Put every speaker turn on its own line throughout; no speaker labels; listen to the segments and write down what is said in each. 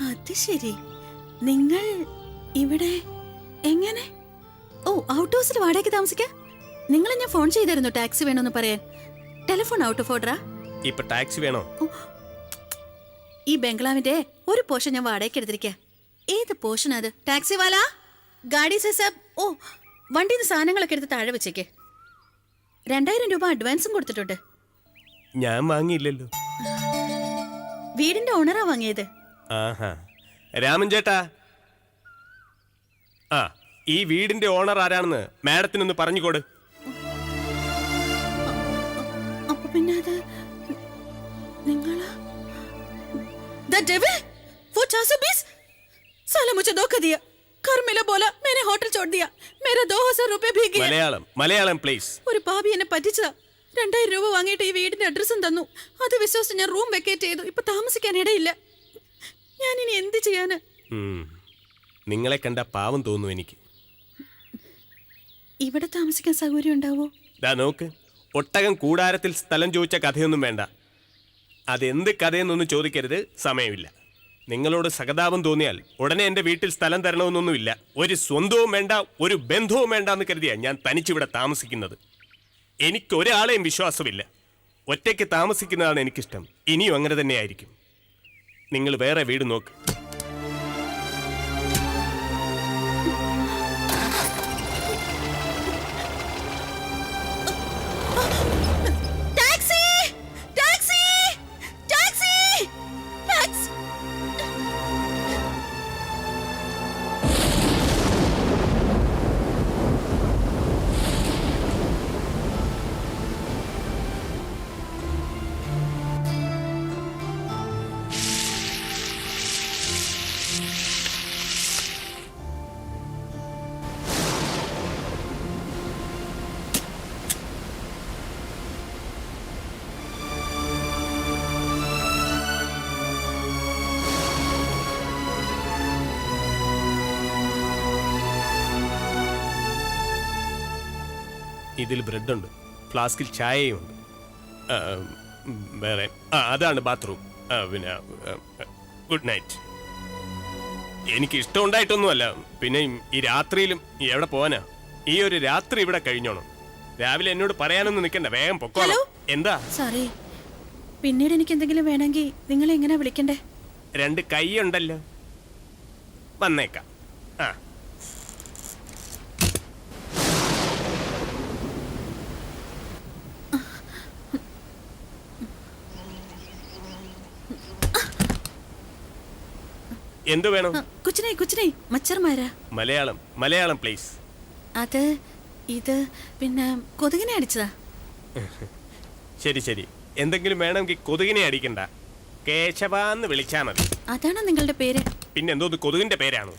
അത് ശരി. നിങ്ങൾ ഇവിടെ എങ്ങനെ? ഓ ഔട്ട് ഹൗസിൽ വാടകയ്ക്ക് താമസിക്കാം നിങ്ങളെ ഞാൻ ഫോൺ ചെയ്തായിരുന്നു ടാക്സി വേണമെന്ന് പറയാൻ. ടെലിഫോൺ ഔട്ട് ഓഫ് ഓർഡറാ?
ഇപ്പൊ ടാക്സി വേണോ?
ഈ ബംഗ്ലാവിന്റെ ഒരു പോർഷൻ ഞാൻ വാടകയ്ക്ക് എടുത്തിരിക്ക. ഏത് പോർഷൻ അത്? ടാക്സി വാല? ഗാഡി സെസബ് ഓ വണ്ടിയിൽ നിന്ന് സാധനങ്ങളൊക്കെ എടുത്ത് താഴെ വെച്ചേക്ക്. രണ്ടായിരം രൂപ അഡ്വാൻസും കൊടുത്തിട്ടുണ്ട്.
ഞാൻ വാങ്ങിയില്ലല്ലോ.
വീടിന്റെ ഓണറാ വാങ്ങിയത്.
ആഹാ രാമൻ ചേട്ടാ ആ ഈ വീടിന്റെ ഓണർ ആരാണെന്ന് മാഡത്തിനൊന്ന് പറഞ്ഞുകൊട്
അപ്പൊ പിന്നെ അത് നിങ്ങളാ The devil! वो 420? साला मुझे धोखा दिया घर मिला बोला मैंने होटल छोड़ दिया मेरा दो हजार रुपए भी गया
മലയാളം മലയാളം പ്ലീസ്
ഒരു പാപി എന്നെ പറ്റിച്ചതാ രണ്ടായിരം രൂപ വാങ്ങിയിട്ട് ഈ വീടിന്റെ അഡ്രസ്സും തന്നു അത് വിശ്വസിച്ച് ഞാൻ റൂം വെക്കേറ്റ് ചെയ്തു ഇപ്പൊ താമസിക്കാൻ ഇടയില്ല ഞാൻ ഇനി എന്ത് ചെയ്യാന്?
നിങ്ങളെ കണ്ട പാവം തോന്നുന്നു എനിക്ക്.
ഇവിടെ താമസിക്കാൻ സൗകര്യം ഉണ്ടാവോ?
ദാ നോക്ക് ഒട്ടകം കൂടാരത്തിൽ സ്ഥലം ചോദിച്ച കഥയൊന്നും വേണ്ട. അതെന്ത് കഥയെന്നൊന്നും ചോദിക്കരുത് സമയമില്ല. നിങ്ങളോട് സഹതാപം തോന്നിയാൽ ഉടനെ എന്റെ വീട്ടിൽ സ്ഥലം തരണമെന്നൊന്നുമില്ല. ഒരു സ്വന്തവും വേണ്ട ഒരു ബന്ധവും വേണ്ട എന്ന് കരുതിയാ ഞാൻ തനിച്ചിവിടെ താമസിക്കുന്നത്. എനിക്ക് ഒരാളെയും വിശ്വാസമില്ല. ഒറ്റയ്ക്ക് താമസിക്കുന്നതാണ് എനിക്കിഷ്ടം. ഇനിയും അങ്ങനെ തന്നെയായിരിക്കും. നിങ്ങൾ വേറെ വീട് നോക്ക്. ഇതിൽ ബ്രെഡുണ്ട്. ഫ്ലാസ്കിൽ ചായയുണ്ട്. വേറെ. ആ അതാണ് ബാത്റൂം. പിന്നെ ഗുഡ് നൈറ്റ്. എനിക്ക് ഇഷ്ടമുണ്ടായിട്ടൊന്നുമല്ല. പിന്നെ ഈ രാത്രിയിലും എവിടെ പോവാനാ? ഈ ഒരു രാത്രി ഇവിടെ കഴിഞ്ഞോണം. രാവിലെ എന്നോട് പറയാനൊന്നും നിൽക്കണ്ട. വേഗം പൊക്കോളൂ? എന്താ?
സോറി പിന്നീട് എനിക്ക് എന്തെങ്കിലും വേണമെങ്കിൽ നിങ്ങൾ എങ്ങനെ വിളിക്കണ്ടേ?
രണ്ട് കൈ ഉണ്ടല്ലോ. വന്നേക്കാം. ആ. എന്തു വേണം?
കുച്ചിനെ കുച്ചിനെ മച്ചർമാരാ.
മലയാളം മലയാളം പ്ലീസ്
അത് ഇത് പിന്നെ കൊതുകിനെ അടിച്ചതാ.
ശരി ശരി. എന്തെങ്കിലും വേണമെങ്കിൽ കൊതുകിനെ അടിക്കണ്ട. കേശവാന്ന് വിളിച്ചാ മതി.
അതാണോ നിങ്ങളുടെ പേര്?
പിന്നെ എന്തോ കൊതുകിന്റെ പേരാണോ?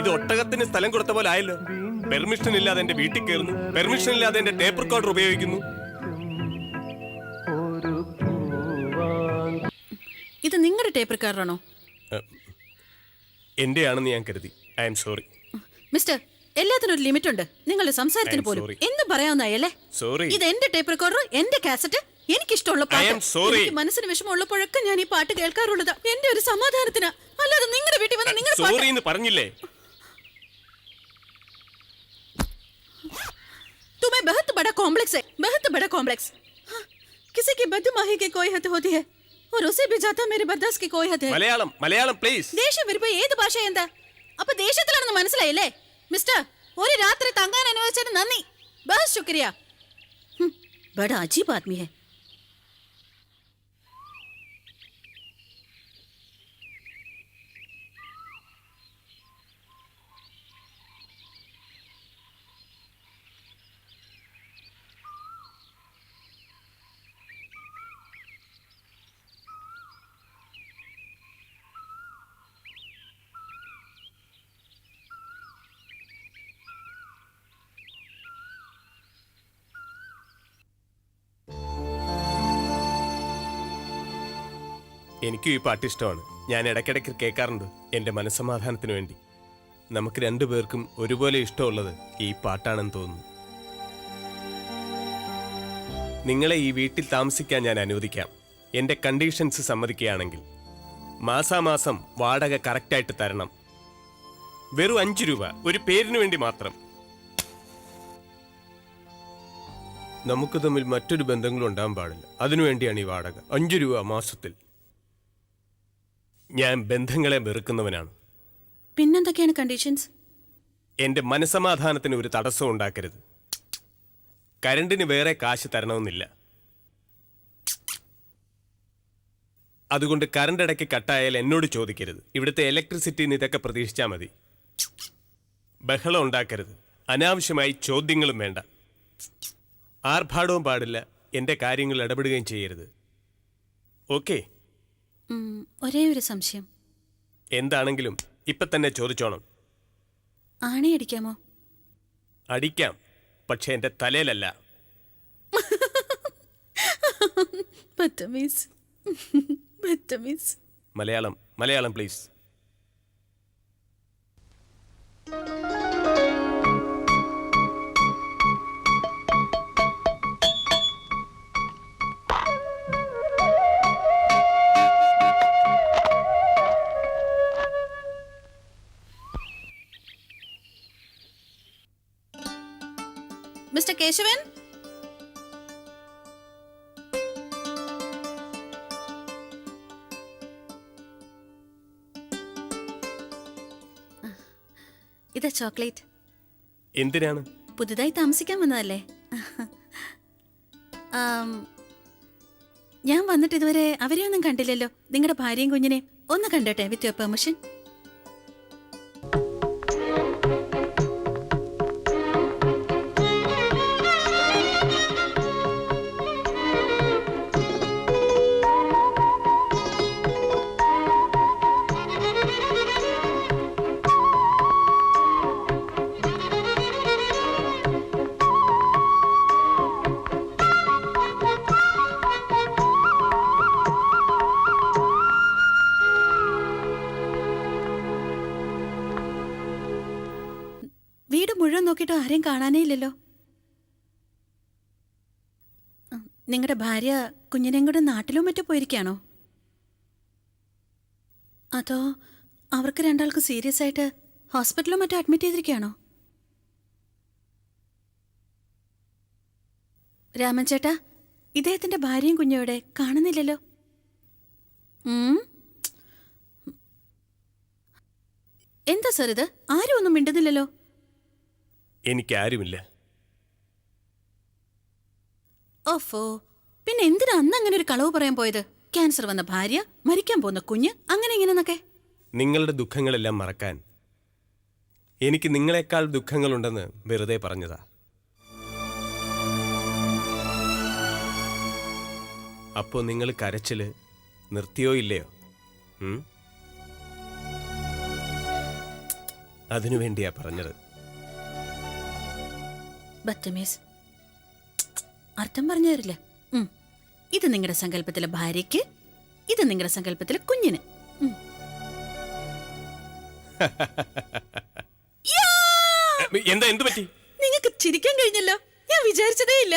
ഇത് ഒട്ടകത്തിന് സ്ഥലം കൊടുത്ത പോലെ ആയല്ലോ. പെർമിഷൻ ഇല്ലാതെ എന്റെ വീട്ടിൽ കയറുന്നു. പെർമിഷൻ ഇല്ലാതെ എന്റെ ടേപ്പ് റെക്കോർഡർ ഉപയോഗിക്കുന്നു.
ഇത് നിങ്ങളുടെ ടേപ്പ് റെക്കോർഡറാണോ
എന്റെയാണെന്ന് ഞാൻ കരുതി. ഐ എം സോറി
മിസ്റ്റർ എല്ലാത്തിനും ഒരു ലിമിറ്റ് ഉണ്ട്. നിങ്ങളുടെ സംസാരത്തിന് പോലും. എന്ന് പറയാവുന്നായല്ലേ
സോറി
ഇത് എന്റെ ടേപ്പ് റെക്കോർഡർ എന്റെ കാസറ്റ് എനിക്കിഷ്ടമുള്ള
ഇഷ്ടമുള്ള പാട്ട്. sorry.
എനിക്ക് മനസ്സിന് വിഷമമുള്ളപ്പോഴൊക്കെ ഞാൻ ഈ പാട്ട് കേൾക്കാറുള്ളത്. എന്റെ ഒരു സമാധാനത്തിന്. അല്ലാതെ നിങ്ങളുടെ വീട്ടിൽ വന്ന് നിങ്ങൾ
സോറി എന്ന് പറഞ്ഞില്ലേ?
तो तुम्हें बहुत बड़ा कॉम्प्लेक्स है बहुत बड़ा कॉम्प्लेक्स हाँ, किसी की बदमाही की कोई हद होती है और उसे भी जाता मेरे बर्दाश्त की कोई हद है।
मलयालम मलयालम प्लीज़
ದೇಶ ವಿರುಪ ഏത് ഭാഷയെന്താ അപ്പൊ ദേശത്തിലാണെന്ന് മനസ്സിലായില്ലേ മിസ്റ്റർ ഒരു രാത്രി തങ്ങാൻ അനുവദിച്ചതിന് നന്ദി ബഹ് बहुत शुक्रिया। हम्म, बड़ा अजीब आदमी है।
എനിക്കും ഈ പാട്ട് ഇഷ്ടമാണ്. ഞാൻ ഇടയ്ക്കിടയ്ക്ക് കേൾക്കാറുണ്ട് എന്റെ മനസ്സമാധാനത്തിന് വേണ്ടി. നമുക്ക് രണ്ടുപേർക്കും ഒരുപോലെ ഇഷ്ടമുള്ളത് ഈ പാട്ടാണെന്ന് തോന്നുന്നു. നിങ്ങളെ ഈ വീട്ടിൽ താമസിക്കാൻ ഞാൻ അനുവദിക്കാം. എന്റെ കണ്ടീഷൻസ് സമ്മതിക്കുകയാണെങ്കിൽ. മാസാമാസം വാടക കറക്റ്റായിട്ട് തരണം. വെറും അഞ്ചു രൂപ ഒരു പേരിന് വേണ്ടി മാത്രം. നമുക്ക് തമ്മിൽ മറ്റൊരു ബന്ധങ്ങളും ഉണ്ടാകാൻ പാടില്ല. അതിനുവേണ്ടിയാണ് ഈ വാടക. അഞ്ചു രൂപ മാസത്തിൽ. ഞാൻ ബന്ധങ്ങളെ വെറുക്കുന്നവനാണ്.
പിന്നെന്തൊക്കെയാണ് കണ്ടീഷൻസ്
എന്റെ മനസമാധാനത്തിന് ഒരു തടസ്സം ഉണ്ടാക്കരുത്. കരണ്ടിന് വേറെ കാശ് തരണമെന്നില്ല. അതുകൊണ്ട് കറണ്ട് ഇടയ്ക്ക് കട്ടായാൽ എന്നോട് ചോദിക്കരുത്. ഇവിടുത്തെ ഇലക്ട്രിസിറ്റിന്ന് ഇതൊക്കെ പ്രതീക്ഷിച്ചാൽ മതി. ബഹളം ഉണ്ടാക്കരുത്. അനാവശ്യമായി ചോദ്യങ്ങളും വേണ്ട. ആർഭാടവും പാടില്ല. എന്റെ കാര്യങ്ങൾ ഇടപെടുകയും ചെയ്യരുത്. ഓക്കെ?
ഒരേ ഒരു സംശയം.
എന്താണെങ്കിലും ഇപ്പൊ തന്നെ ചോദിച്ചോണം.
ആണിയടിക്കാമോ?
അടിക്കാം പക്ഷെ എന്റെ തലയിലല്ല. Malayalam Malayalam please
mister Keshavan? ഇതാ ചോക്ലേറ്റ്.
എന്തിനാണ്?
പുതുതായി താമസിക്കാൻ വന്നതല്ലേ? ഞാൻ വന്നിട്ട് ഇതുവരെ അവരെയൊന്നും കണ്ടില്ലല്ലോ. നിങ്ങളുടെ ഭാര്യയും കുഞ്ഞിനെ ഒന്ന് കണ്ടോട്ടെ വിത്ത് യുവർ പെർമിഷൻ? ആരെയും കാണാനേ ഇല്ലല്ലോ നിങ്ങളുടെ ഭാര്യ കുഞ്ഞിനെയും കൂടെ നാട്ടിലോ മറ്റോ പോയിരിക്കാണോ അതോ അവർക്ക് രണ്ടാൾക്കും സീരിയസ് ആയിട്ട് ഹോസ്പിറ്റലിലോ മറ്റോ അഡ്മിറ്റ് ചെയ്തിരിക്കുകയാണോ? രാമൻ ചേട്ടാ ഇദ്ദേഹത്തിന്റെ ഭാര്യയും കുഞ്ഞോടെ കാണുന്നില്ലല്ലോ. എന്താ സർ ഇത്? ആരും ഒന്നും മിണ്ടുന്നില്ലല്ലോ.
എനിക്കാരുമില്ല.
ഓഫോ പിന്നെ എന്തിനാ അന്ന് അങ്ങനെ ഒരു കളവ് പറയാൻ പോയത്? ക്യാൻസർ വന്ന ഭാര്യ മരിക്കാൻ പോകുന്ന കുഞ്ഞ് അങ്ങനെ ഇങ്ങനെന്നൊക്കെ?
നിങ്ങളുടെ ദുഃഖങ്ങളെല്ലാം മറക്കാൻ എനിക്ക് നിങ്ങളെക്കാൾ ദുഃഖങ്ങളുണ്ടെന്ന് വെറുതെ പറഞ്ഞതാ. അപ്പോ നിങ്ങൾ കരച്ചിൽ നിർത്തിയോ ഇല്ലയോ? അതിനുവേണ്ടിയാ അതിനു വേണ്ടിയാ പറഞ്ഞത്.
ബത്തമീസ്. അർത്ഥം പറഞ്ഞു തരില്ല ഇത് നിങ്ങളുടെ സങ്കല്പത്തിലെ ഭാര്യയ്ക്ക് ഇത് നിങ്ങളുടെ സങ്കല്പത്തിലെ കുഞ്ഞിന്!
എന്താ എന്ത് പറ്റി
നിങ്ങൾക്ക് ചിരിക്കാൻ കഴിഞ്ഞല്ലോ. ഞാൻ വിചാരിച്ചതേ ഇല്ല